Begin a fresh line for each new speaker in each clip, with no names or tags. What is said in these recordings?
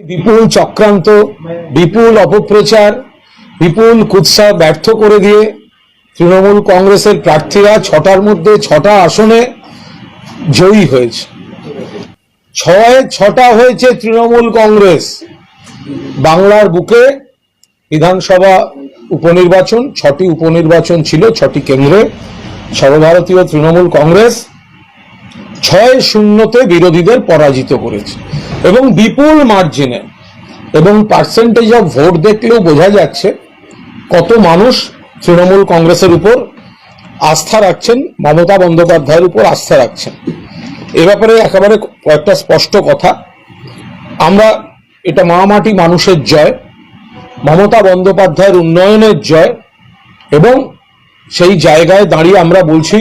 বিপুল চক্রান্ত, বিপুল অপপ্রচার, বিপুল কুৎসা ব্যর্থ করে দিয়ে তৃণমূল কংগ্রেসের প্রার্থীরা ছটার মধ্যে ছটা আসনে জয়ী হয়েছে। ছয়, ছটা হয়েছে তৃণমূল কংগ্রেস। বাংলার বুকে বিধানসভা উপনির্বাচন, ছটি উপনির্বাচন ছিল, ছটি কেন্দ্রে সর্বভারতীয় তৃণমূল কংগ্রেস ছয় শূন্যতে বিরোধীদের পরাজিত করেছে। এবং বিপুল মার্জিনে এবং পার্সেন্টেজ অফ ভোট দেখলেও বোঝা যাচ্ছে কত মানুষ তৃণমূল কংগ্রেসের উপর আস্থা রাখছেন, মমতা বন্দ্যোপাধ্যায়ের উপর আস্থা রাখছেন। এ ব্যাপারে একেবারে কয়েকটা স্পষ্ট কথা। আমরা এটা মামাটি মানুষের জয়, মমতা বন্দ্যোপাধ্যায়ের উন্নয়নের জয়, এবং সেই জায়গায় দাঁড়িয়ে আমরা বলছি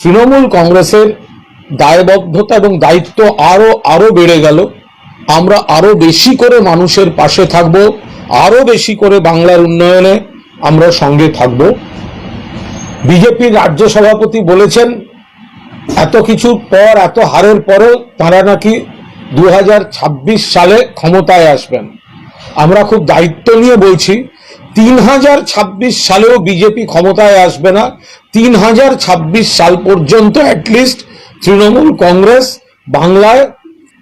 তৃণমূল কংগ্রেসের দায়বদ্ধতা এবং দায়িত্ব আরও আরও বেড়ে গেল। আমরা আরও বেশি করে মানুষের পাশে থাকব, আরও বেশি করে বাংলার উন্নয়নে আমরা সঙ্গে থাকব। বিজেপির রাজ্য সভাপতি বলেছেন, এত কিছুর পর, এত হারের পরেও তারা নাকি দু হাজার ছাব্বিশ সালে ক্ষমতায় আসবেন। আমরা খুব দায়িত্ব নিয়ে বলছি তিন হাজার ছাব্বিশ সালেও বিজেপি ক্ষমতায় আসবে না তিন হাজার ছাব্বিশ সাল পর্যন্ত অ্যাটলিস্ট তৃণমূল কংগ্রেস বাংলায়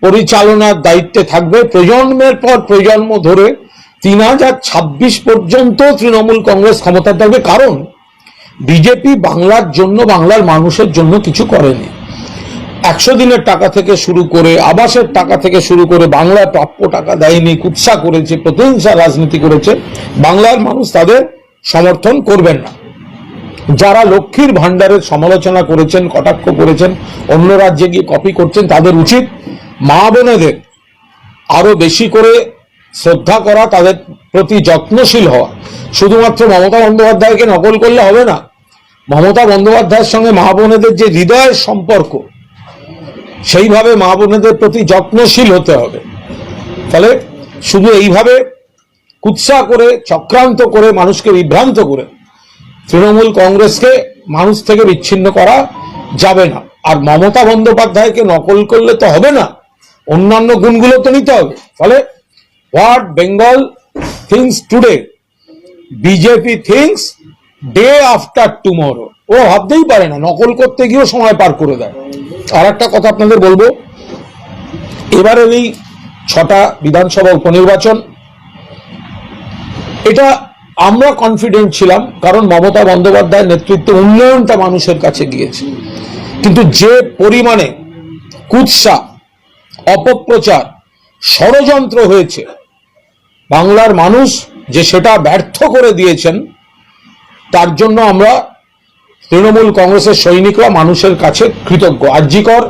পরিচালনার দায়িত্বে থাকবে। প্রজন্মের পর প্রজন্ম ধরে তিন হাজার ছাব্বিশ পর্যন্ত তৃণমূল কংগ্রেস ক্ষমতায় থাকবে। কারণ বিজেপি বাংলার জন্য, বাংলার মানুষের জন্য কিছু করেনি। একশো দিনের টাকা থেকে শুরু করে আবাসের টাকা থেকে শুরু করে বাংলার প্রাপ্য টাকা দেয়নি, কুৎসা করেছে, প্রতিহিংসা রাজনীতি করেছে। বাংলার মানুষ তাদের সমর্থন করবেন না। যারা লক্ষ্মীর ভাণ্ডারের সমালোচনা করেছেন, কটাক্ষ করেছেন, অন্য রাজ্যে গিয়ে কপি করছেন, তাদের উচিত মা বোনেদের আরও বেশি করে শ্রদ্ধা করা তাদের প্রতি যত্নশীল হওয়া। শুধুমাত্র মমতা বন্দ্যোপাধ্যায়কে নকল করলে হবে না। মমতা বন্দ্যোপাধ্যায়ের সঙ্গে মা বোনেদের যে হৃদয়ের সম্পর্ক, সেইভাবে মা বোনেদের প্রতি যত্নশীল হতে হবে। ফলে শুধু এইভাবে কুৎসা করে, চক্রান্ত করে মানুষকে বিভ্রান্ত করে তৃণমূল কংগ্রেসকে মানুষ থেকে বিচ্ছিন্ন করা যাবে না। আর মমতা বন্দ্যোপাধ্যায়কে নকল করলে তো হবে না। অন্যান্য গুণগুলো তো নিতে হবে। ফলে what Bengal thinks today? BJP thinks day after tomorrow. ও ভাবতেই পারে না, নকল করতে গিয়েও সময় পার করে দেয়। আর একটা কথা আপনাদের বলব, এবারের এই ছটা বিধানসভা উপনির্বাচন, এটা আমরা কনফিডেন্ট ছিলাম, কারণ মমতা বন্দ্যোপাধ্যায়ের নেতৃত্বে উন্নয়নটা মানুষের কাছে গিয়েছে। কিন্তু যে পরিমাণে কুৎসা অপপ্রচার, ষড়যন্ত্র হয়েছে। বাংলার মানুষ যে সেটা ব্যর্থ করে দিয়েছেন, তার জন্য আমরা তৃণমূল কংগ্রেসের সৈনিকরা মানুষের কাছে কৃতজ্ঞ। আর্যিকর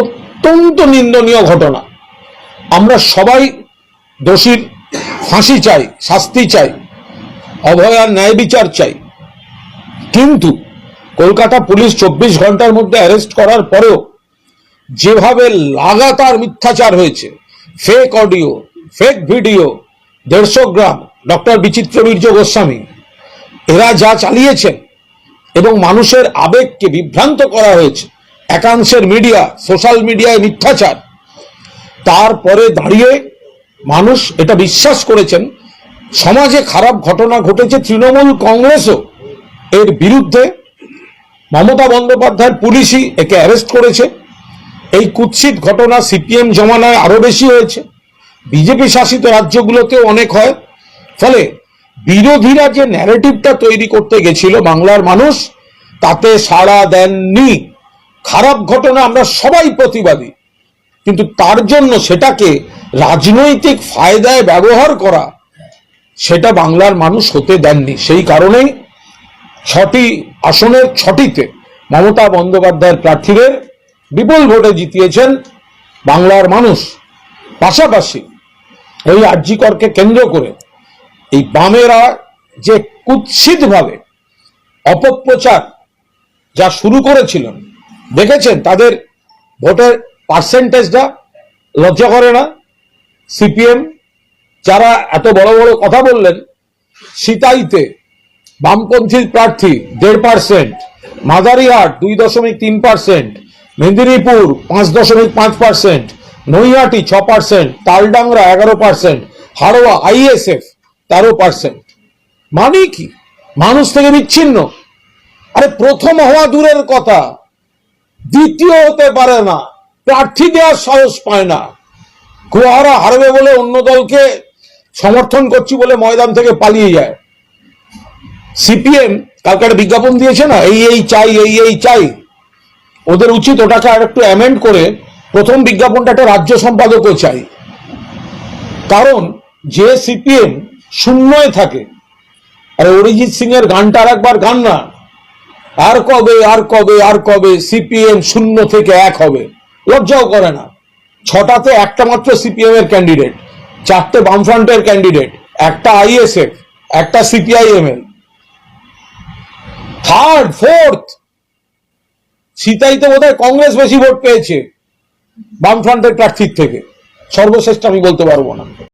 অত্যন্ত নিন্দনীয় ঘটনা। আমরা সবাই দোষীর ফাঁসি চাই, শাস্তি চাই অভয়ার ন্যায় বিচার চাই। কিন্তু কলকাতা পুলিশ চব্বিশ ঘণ্টার মধ্যে অ্যারেস্ট করার পরেও যেভাবে লাগাতার মিথ্যাচার হয়েছে ফেক অডিও ফেক ভিডিও দেড়শো গ্রাম, ডক্টর বিচিত্র বীর্য গোস্বামী, এরা যা চালিয়েছেন এবং মানুষের আবেগকে বিভ্রান্ত করা হয়েছে, একাংশের মিডিয়া সোশ্যাল মিডিয়ায় মিথ্যাচার, তারপরে দাঁড়িয়ে মানুষ এটা বিশ্বাস করেছেন, সমাজে খারাপ ঘটনা ঘটেছে, তৃণমূল কংগ্রেসও এর বিরুদ্ধে, মমতা বন্দ্যোপাধ্যায়ের পুলিশই একে অ্যারেস্ট করেছে। এই কুৎসিত ঘটনা সিপিএম জমানায় আরও বেশি হয়েছে। বিজেপি শাসিত রাজ্যগুলোতেও অনেক হয়। ফলে বিরোধীরা যে ন্যারেটিভটা তৈরি করতে গেছিল বাংলার মানুষ, তাতে সাড়া দেননি। খারাপ ঘটনা আমরা সবাই প্রতিবাদী। কিন্তু তার জন্য সেটাকে রাজনৈতিক ফায়দায় ব্যবহার করা, সেটা বাংলার মানুষ হতে দেননি। সেই কারণেই ছটি আসনের ছটিতে মমতা বন্দ্যোপাধ্যায়ের প্রার্থীদের বিপুল ভোটে জিতিয়েছেন বাংলার মানুষ। পাশাপাশি এই আর্যিকরকে কেন্দ্র করে এই বামেরা যে কুৎসিতভাবে অপপ্রচার যা শুরু করেছিলেন, দেখেছেন তাদের ভোটের পার্সেন্টেজটা? লজ্জা করে না? সিপিএম যারা এত বড় বড় কথা বললেন, সিতাইতে বামপন্থী প্রার্থী দেড় পার্সেন্ট, মাদারিহাট দুই দশমিক তিন পার্সেন্ট মেদিনীপুর পাঁচ দশমিক পাঁচ পার্সেন্ট, নৈহাটি ছ পার্সেন্ট, তালডাংরা এগারো পার্সেন্ট, হাড়োয়া আইএসএফ তেরো পার্সেন্ট। মানে কি? মানুষ থেকে বিচ্ছিন্ন। আরে প্রথম হওয়া দূরের কথা, দ্বিতীয় হতে পারে না, প্রার্থী দেওয়ার সাহস পায় না। গোহারা হারবে বলে অন্য দলকে সমর্থন করছি বলে ময়দান থেকে পালিয়ে যায়। সিপিএম কালকে বিজ্ঞাপন দিয়েছে না, এই এই চাই, এই এই চাই। ওদের উচিত ওটাকে আর একটু অ্যামেন্ড করে প্রথম বিজ্ঞাপনটা একটা রাজ্য সম্পাদকও চাই। কারণ যে সিপিএম শূন্যয় থাকে, আর অরিজিৎ সিং এর গানটা আর একবার গান না। আর কবে আর কবে আর কবে সিপিএম শূন্য থেকে এক হবে? লজ্জাও করে না। ছটাতে একটা মাত্র সিপিএম এর ক্যান্ডিডেট চারটে বামফ্রন্টের ক্যান্ডিডেট একটা আইএসএফ, একটা সিপিআইএম এর থার্ড ফোর্থ সিতাইতে বোধ কংগ্রেস বেশি ভোট পেয়েছে বামফ্রন্টের প্রার্থীর থেকে। সর্বশ্রেষ্ঠ আমি বলতে পারব না।